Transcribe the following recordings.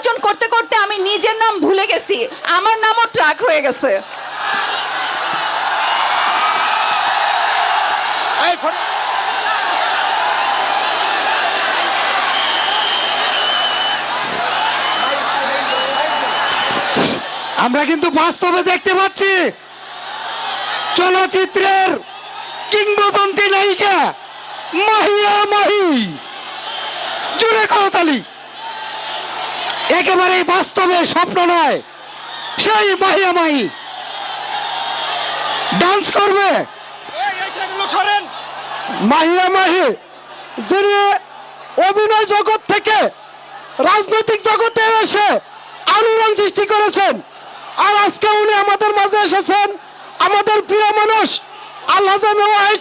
নির্বাচন করতে করতে আমি নিজের নাম ভুলে গেছি। আমার নামও ট্রাক হয়ে গেছে। আমরা কিন্তু বাস্তবে দেখতে পাচ্ছি চলচ্চিত্রের কিংবদন্তি নায়িকা মাহিয়া মাহি। জুড়ে করতালি একেবারে বাস্তবে স্বপ্ন নয়। সেই মাহিয়া মাহি ডান্স করবে। মাহিয়া মাহি যিনি অভিনয় জগৎ থেকে রাজনৈতিক জগতে এসে আলোড়ন সৃষ্টি করেছেন, আর আজকে উনি আমাদের মাঝে এসেছেন, আমাদের প্রিয় মানুষ আল্লাহ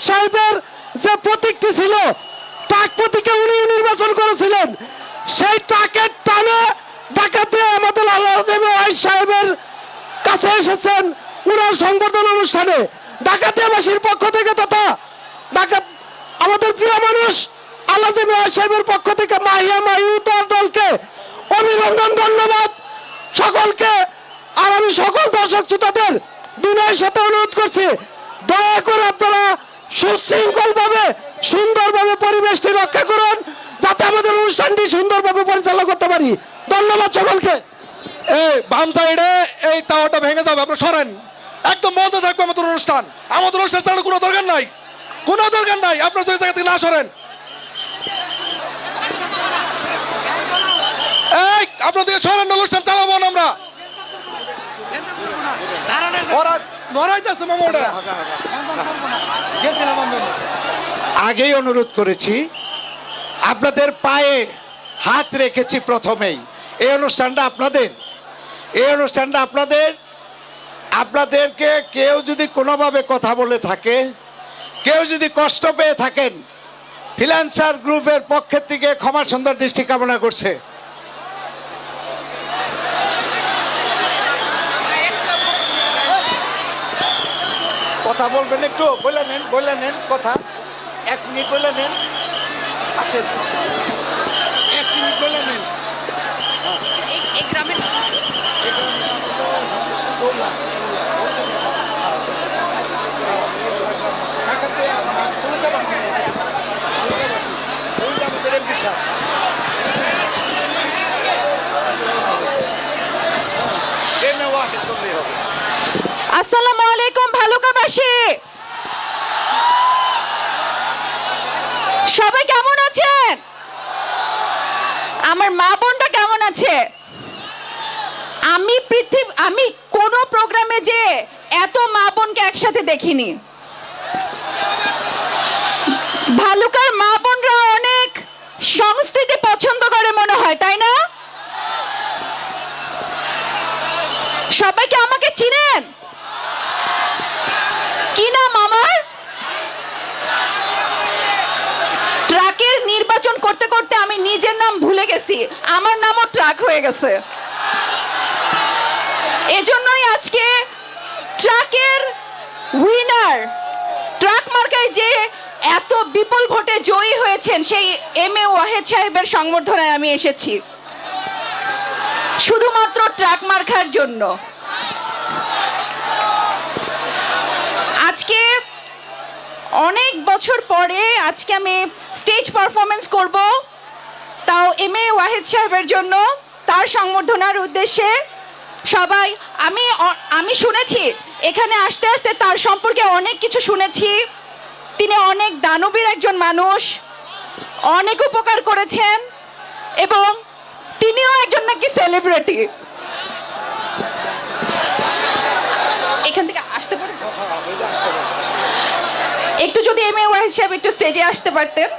সাহেবের যে প্রতীকটি ছিল টাক প্রতীকে উনি নির্বাচন করেছিলেন। সেই টাকের টানে ডাকাতে আমাদের আল্লাহ সাহেবের কাছে এসেছেন উনার সংবর্ধনা অনুষ্ঠানে। ডাকাতিয়াবাসীর পক্ষ থেকে তথা ডাকাত আমাদের প্রিয় মানুষ, আল্লাহ সাহেবের পক্ষ থেকে মাহিয়া মাহিউ তার দলকে অভিনন্দন, ধন্যবাদ। সকলকে আর আমি সকল দর্শক শ্রোতাদের বিনয়ের সাথে অনুরোধ করছি, দয়া করে আপনারা সুশৃঙ্খল ভাবে সুন্দরভাবে পরিবেশটি রক্ষা করুন, যাতে আমাদের অনুষ্ঠানটি সুন্দরভাবে পরিচালনা করতে পারি। ধন্যবাদ সকলকে। এই বাম সাইডে এই টাওয়ারটা ভেঙে যাবে আপনি সরেন। একদম বন্ধ থাকবে আমাদের অনুষ্ঠান। আমাদের অনুষ্ঠান চালানোর কোনো দরকার নাই। কোনো দরকার নাই। আপনার যদি জায়গা থেকে না সরেন। এই, আপনাদের সরেন অনুষ্ঠান চালাবো না আমরা। আগেই অনুরোধ করেছি, আপনাদের পায়ে হাত রেখেছি প্রথমেই। এই অনুষ্ঠানটা আপনাদের, এই অনুষ্ঠানটা আপনাদের, আপনাদেরকে কেউ যদি কোনোভাবে কথা বলে থাকে, কেউ যদি কষ্ট পেয়ে থাকেন ফিনান্সার গ্রুপের পক্ষের থেকে ক্ষমা সুন্দর দৃষ্টি কামনা করছে। কথা বলবেন একটু, বলে নেন বলে নেন কথা। এক মিনিট বলে নেন। আসেন। এক মিনিট বলে নেন। ঢাকাতে কলকাতাবাসী কলকাতাবাসী ওই যে আমাদের এমপি সাহেব এম এ ওয়াহেদ বললেই হবে আসসালামু আলাইকুম, ভালুকাবাসী। সবাই কেমন আছেন? আমার মা বোনটা কেমন আছে আমি পৃথিবী আমি কোন প্রোগ্রামে যে এত মা বোনকে একসাথে দেখিনি। ভালুকার মা বোনরা অনেক সংস্কৃতি পছন্দ করে মনে হয়, তাই না? সবাইকে আমাকে চিনেন? কি নাম আমার? ট্রাকের নির্বাচন করতে করতে আমি নিজের নাম ভুলে গেছি। আমার নামও ট্রাক হয়ে গেছে এজন্যই আজকে ট্রাকের উইনার ট্রাক মার্কায় যে এত বিপুল ভোটে জয়ী হয়েছেন, সেই এম এ ওয়াহেদ সাহেবের সংবর্ধনায় আমি এসেছি। শুধুমাত্র ট্রাক মার্কার জন্য। আজকে অনেক বছর পরে আজকে আমি স্টেজ পারফরমেন্স করব, তাও এম এ ওয়াহেদ সাহেবের জন্য। তার সংবর্ধনার উদ্দেশ্যে সবাই, আমি আমি শুনেছি এখানে আসতে আসতে তার সম্পর্কে অনেক কিছু শুনেছি। তিনি অনেক দানবীর একজন মানুষ, অনেক উপকার করেছেন এবং তিনিও একজন নাকি সেলিব্রিটি এখান থেকে আসতে পারেন একটু যদি এম এ ওয়াহিদ সাহেব একটু স্টেজে আসতে পারতেন।